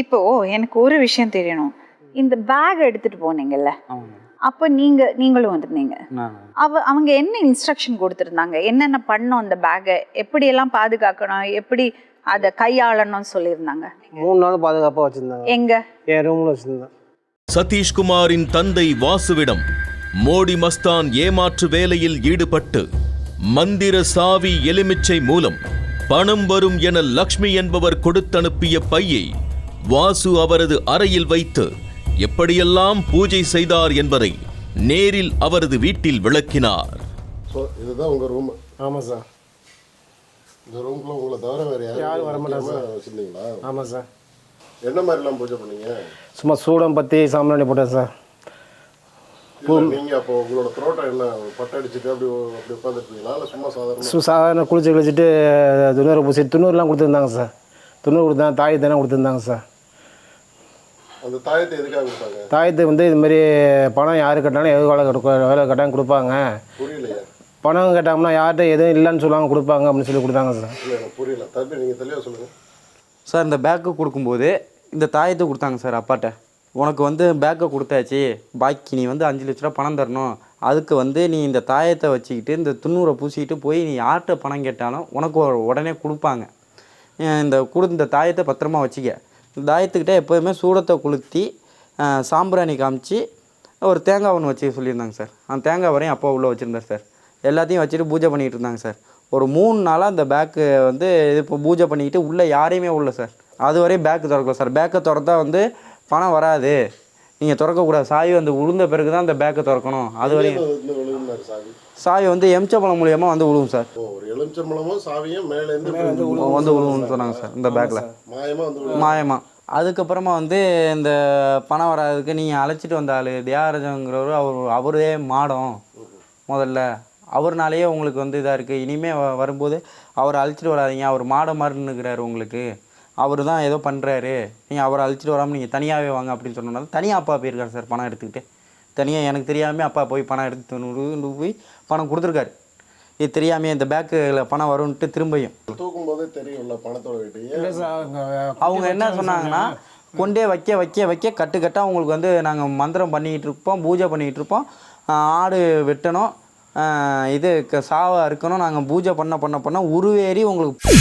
இப்போ எனக்கு ஒரு விஷயம் தெரியணும். இந்த பேக் எடுத்துட்டு போனீங்கல்ல அப்போ நீங்க நீங்களும் வந்திருந்தீங்க. அவ அவங்க என்ன இன்ஸ்ட்ரக்ஷன் கொடுத்துருந்தாங்க? என்னென்ன பண்ணோம் அந்த பேக்கை எப்படியெல்லாம் பாதுகாக்கணும்? எப்படி அதை கையாளணும்னு சொல்லியிருந்தாங்க? மூணு நாள் பாதுகாப்பாக வச்சுருந்தாங்க. எங்க? என் ரூமில் வச்சுருந்தேன். சதீஷ்குமாரின் தந்தை வாசுவிடம் மோடி மஸ்தான் ஏமாற்று வேலையில் ஈடுபட்டு மந்திர சாவி எலுமிச்சை மூலம் பணம் வரும் என லக்ஷ்மி என்பவர் கொடுத்தனுப்பிய பையை வாசு அவரது அறையில் வைத்து எப்படியெல்லாம் பூஜை செய்தார் என்பதை நேரில் அவரது வீட்டில் விளக்கினார். ஸோ இதுதான் உங்கள் ரூம் ஆமாம் சார் இந்த ரூம்குள்ள உங்களை தவிர வேறு யாரும் யாரும் வர மாட்டாங்க வச்சிருந்தீங்களா? ஆமாம் சார் என்ன மாதிரிலாம் பூஜை பண்ணீங்க? சும்மா சூடம் பற்றி சாம்பிராணி போட்டேன் சார் இல்ல, நீங்க அப்போ உங்களோட தோட்டம் என்ன பட்டை அடிச்சுட்டு அப்படி அப்படி உட்காந்துருப்பீங்களா இல்லை சும்மா சாதாரண சு சாதாரண குளிச்சு குளிச்சுட்டு துண்ணூறு பூசி துண்ணூறுலாம் கொடுத்துருந்தாங்க சார் துண்ணூறு கொடுத்தாங்க தாய் தானே கொடுத்துருந்தாங்க சார் அந்த தாயத்தை எதுக்காக கொடுத்தாங்க? தாயத்து வந்து இது மாதிரி பணம் யார் கட்டினாலும் எது வேலை கட்ட வேலை கட்டாமல் கொடுப்பாங்க. புரியலையே. பணம் கேட்டாங்கன்னா யார்கிட்ட எதுவும் இல்லைன்னு சொல்லுவாங்க கொடுப்பாங்க அப்படின்னு சொல்லி கொடுத்தாங்க சார். இல்லை எனக்கு புரியல. தம்பி நீங்கள் தெளிவாக சொல்லுங்கள் சார் இந்த பேக்கு கொடுக்கும்போது இந்த தாயத்தை கொடுத்தாங்க சார் அப்பாட்ட. உனக்கு வந்து பேக்கை கொடுத்தாச்சு. பாக்கி நீ வந்து அஞ்சு லட்ச ரூபா பணம் தரணும். அதுக்கு வந்து நீ இந்த தாயத்தை வச்சுக்கிட்டு இந்த துண்ணூரை பூசிக்கிட்டு போய் நீ யார்கிட்ட பணம் கேட்டாலும் உனக்கு உடனே கொடுப்பாங்க. இந்த கொடு இந்த தாயத்தை பத்திரமா வச்சுக்க. தாயத்துக்கிட்ட எப்போதுமே சூடத்தை கொளுத்தி சாம்பிராணி காமிச்சு ஒரு தேங்காய் ஒன்று வச்சு சொல்லியிருந்தாங்க சார். அந்த தேங்காய் வரையும் அப்பா உள்ளே வச்சுருந்தார் சார். எல்லாத்தையும் வச்சுட்டு பூஜை பண்ணிகிட்டு இருந்தாங்க சார். ஒரு மூணு நாளாக அந்த பேக்கு வந்து இது இப்போ பூஜை பண்ணிக்கிட்டு உள்ளே யாரையுமே உள்ள சார். அது வரையும் பேக்கு திறக்கல சார். பேக்கை திறந்தா வந்து பணம் வராது. நீங்கள் திறக்கக்கூடாது. சாவி வந்து உளுந்த பிறகு தான் அந்த பேக்கை திறக்கணும். அது வரையும் சாவி? வந்து எம்ச்சப்பழம் மூலியமாக வந்து விழுவும் சார். ஒரு எலுமிச்சம்பழமும் சாவியும் மேலேருந்து வந்து விழுவுன்னு சொன்னாங்க சார் இந்த பேக்கில் மாயமாக வந்து விழுந்து. மாயமா. அதுக்கப்புறமா வந்து இந்த பணம் வராதுக்கு நீங்கள் அழைச்சிட்டு வந்த ஆள் தியாகராஜங்கிறவர் அவர் அவரே மாடம் முதல்ல. அவர்னாலேயே உங்களுக்கு வந்து இதாக இருக்குது இனிமேல் வரும்போது அவரை அழைச்சிட்டு வராதீங்க. அவர் மாடம் மாதிரின்னுக்கிறாரு உங்களுக்கு. அவர் தான் ஏதோ பண்ணுறாரு நீங்கள் அவரை அழைச்சிட்டு வராமல் நீங்கள் தனியாகவே வாங்க அப்படின்னு சொன்னனால தனியாக அப்பா போயிருக்காரு சார் பணம் எடுத்துக்கிட்டு. தனியாக எனக்கு தெரியாமல் அப்பா போய் பணம் எடுத்து போய் பணம் கொடுத்துருக்காரு. இது தெரியாமல் இந்த பேக்கில் பணம் வரும்ன்ட்டு திரும்பியும். தூக்கும் போதே தெரியும்ல பணத்தோட அவங்க என்ன சொன்னாங்கன்னா கொண்டே வைக்க வைக்க வைக்க கட்டு கட்டாக உங்களுக்கு வந்து நாங்கள் மந்திரம் பண்ணிக்கிட்டு இருப்போம் பூஜை பண்ணிக்கிட்டு இருப்போம். ஆடு வெட்டணும். இது க- சாவை அறுக்கணும் நாங்கள் பூஜை பண்ண பண்ண பண்ண உருவேறி உங்களுக்கு